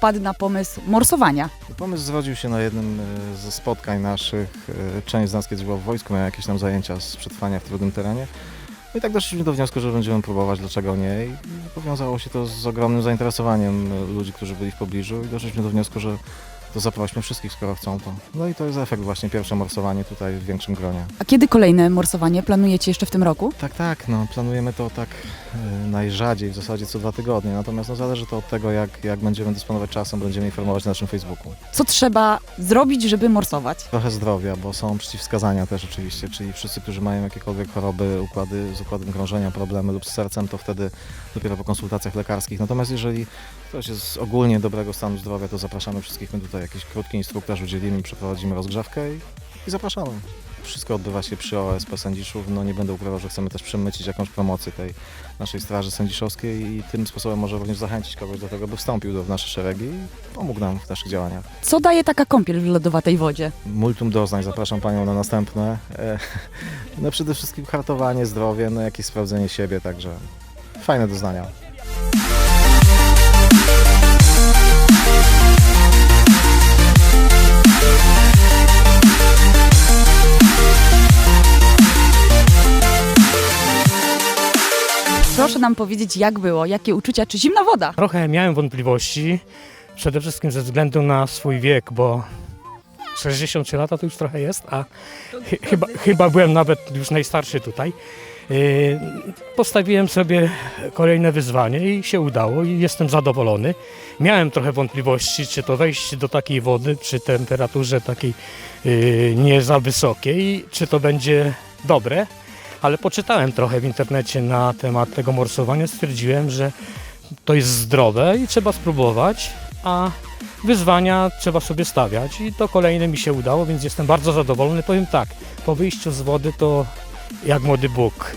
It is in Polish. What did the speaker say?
wpadł na pomysł morsowania? Pomysł zrodził się na jednym e, ze spotkań naszych. E, Część z nas kiedyś była w wojsku, miała jakieś tam zajęcia z przetrwania w trudnym terenie. No i tak doszliśmy do wniosku, że będziemy próbować, dlaczego nie. I powiązało się to z ogromnym zainteresowaniem e, ludzi, którzy byli w pobliżu i doszliśmy do wniosku, że to zaprośmy wszystkich, skoro chcą to. No i to jest efekt właśnie, pierwsze morsowanie tutaj w większym gronie. A kiedy kolejne morsowanie planujecie jeszcze w tym roku? Tak, tak, no planujemy to tak e, najrzadziej, w zasadzie co dwa tygodnie, natomiast no, zależy to od tego, jak, jak będziemy dysponować czasem, będziemy informować na naszym Facebooku. Co trzeba zrobić, żeby morsować? Trochę zdrowia, bo są przeciwwskazania też oczywiście, czyli wszyscy, którzy mają jakiekolwiek choroby układy, z układem krążenia, problemy lub z sercem, to wtedy dopiero po konsultacjach lekarskich. Natomiast jeżeli ktoś jest ogólnie dobrego stanu zdrowia, to zapraszamy wszystkich, my tutaj jakiś krótki instruktaż udzielimy, przeprowadzimy rozgrzewkę i, i zapraszamy. Wszystko odbywa się przy OSP Sędziszów. No nie będę ukrywał, że chcemy też przemycić jakąś promocję tej naszej Straży Sędziszowskiej i tym sposobem może również zachęcić kogoś do tego, by wstąpił do, w nasze szeregi i pomógł nam w naszych działaniach. Co daje taka kąpiel w lodowatej wodzie? Multum doznań, zapraszam Panią na następne. E, No przede wszystkim hartowanie, zdrowie, no jakieś sprawdzenie siebie, także fajne doznania. Proszę nam powiedzieć, jak było, jakie uczucia, czy zimna woda? Trochę miałem wątpliwości, przede wszystkim ze względu na swój wiek, bo 63 lata to już trochę jest, a chy- chyba, chyba byłem nawet już najstarszy tutaj. Yy, Postawiłem sobie kolejne wyzwanie i się udało i jestem zadowolony. Miałem trochę wątpliwości, czy to wejść do takiej wody przy temperaturze takiej yy, nie za wysokiej, czy to będzie dobre, ale poczytałem trochę w internecie na temat tego morsowania, stwierdziłem, że to jest zdrowe i trzeba spróbować, a wyzwania trzeba sobie stawiać i to kolejne mi się udało, więc jestem bardzo zadowolony. Powiem tak, po wyjściu z wody to jak młody Bóg.